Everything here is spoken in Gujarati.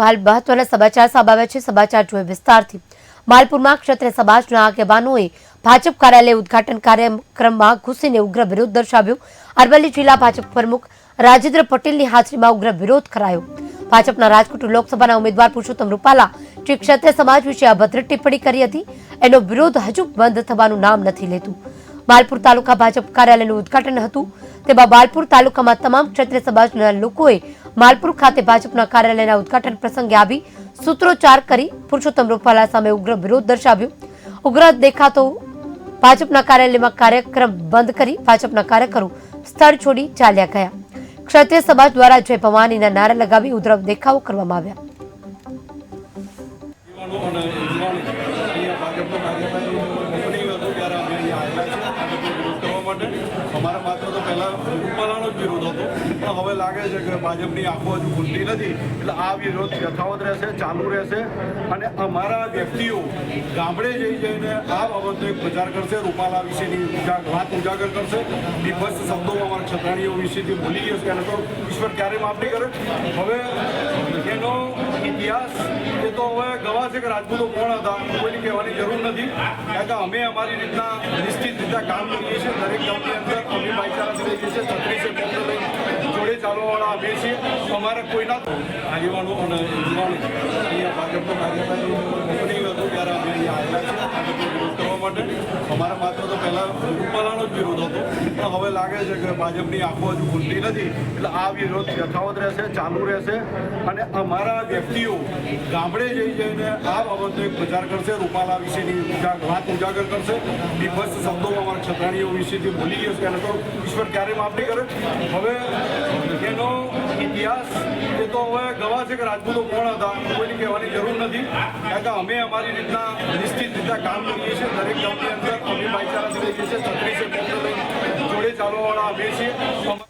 તો હાલ મહત્વના સમાચાર સામે છે. સમાચાર જોઈએ વિસ્તારથી. માલપુરમાં ક્ષત્રિય સમાજના આગેવાનોએ ભાજપ કાર્યાલય ઉદઘાટન કાર્યક્રમમાં ઘૂસીને ઉગ્ર વિરોધ દર્શાવ્યો. અરવલ્લી જિલ્લા ભાજપ પ્રમુખ રાજેન્દ્ર પટેલની હાજરીમાં ઉગ્ર વિરોધ કરાયો. ભાજપના રાજકોટ લોકસભાના ઉમેદવાર પુરુષોત્તમ રૂપાલા જે ક્ષત્રિય સમાજ વિશે અભદ્ર ટિપ્પણી કરી હતી, એનો વિરોધ હજુ બંધ થવાનું નામ નથી લેતું. માલપુર તાલુકા ભાજપ કાર્યાલયનું ઉદઘાટન હતું. તેમાં માલપુર તાલુકામાં તમામ ક્ષત્રિય સમાજના લોકોએ માલપુર ખાતે ભાજપના કાર્યાલયના ઉદઘાટન પ્રસંગે આવી સૂત્રોચ્ચાર કરી પુરુષોત્તમ રૂપાલા સામે ઉગ્ર વિરોધ દર્શાવ્યો. ઉગ્ર દેખાતો ભાજપના કાર્યાલયમાં કાર્યક્રમ બંધ કરી ભાજપના કાર્યકરો સ્થળ છોડી ચાલ્યા ગયા. ક્ષત્રિય સમાજ દ્વારા જય ભવાનીના નારા લગાવી ઉગ્ર દેખાવો કરવામાં આવ્યા. અમારા માત્ર તો પહેલા રૂપાલાનો જ વિરોધ હતો. પણ હવે લાગે છે કે ભાજપની આંખો હજુ ખુલતી નથી. એટલે આ વિરોધ યથાવત રહેશે, ચાલુ રહેશે. અને અમારા વ્યક્તિઓ ગામડે જઈ જઈને આ બાબતનો એક પ્રચાર કરશે, રૂપાલા વિશેની વાત ઉજાગર કરશે. વિભત્સ શબ્દો અમારા ક્ષત્રાણીઓ વિશેથી ભૂલી ગયો એને તો ઈશ્વર ક્યારે માફ નહીં કરે. હવે એનો ઇતિહાસ, એ તો હવે ગવા છે કે રાજપૂતો કોણ હતા કોઈની કહેવાની જરૂર નથી. કારણ કે અમે અમારી રીતના નિશ્ચિત રીતે કામ કરીએ છીએ. દરેક ગામની અંદર અમે ભાઈચારા રહીએ છીએ. છત્રીસે ચાલવાવાળા અમે છીએ અમારે કોઈના આગેવાનો અને યુવાનો અહીંયા ભાજપનો કાર્યકારી મોકલી હતું ત્યારે અમે અહીંયા આવ્યા છીએ. કરવા માટે અમારા માત્ર તો પહેલાં રૂપાલાનો જ વિરોધ હતો. પણ હવે લાગે છે કે ભાજપની આંખો હજુ ખુલતી નથી. એટલે આ વિરોધ યથાવત રહેશે, ચાલુ રહેશે. અને અમારા વ્યક્તિઓ ગામડે જઈ જઈને આ બાબતનો એક પ્રચાર કરશે. રૂપાલા વિશેની વાત ઉજાગર કરશે. વિભત્સ શબ્દો અમારા ક્ષત્રાણીઓ વિશેથી બોલી ગયો છે. એને તો ઈશ્વર ક્યારે માફ નહીં કરે? હવે એનો ઇતિહાસ એ તો હવે ગવા છે કે રાજપૂતો કોણ હતા? કોઈની કહેવાની જરૂર નથી. કારણ કે અમે અમારી રીતના નિશ્ચિત રીતે કામ કરીએ છીએ. દરેક ગામની અંદર અમે ભાઈચારા રહીએ છીએ છત્રીસે જોડે ચાલવાવાળા અમે છીએ.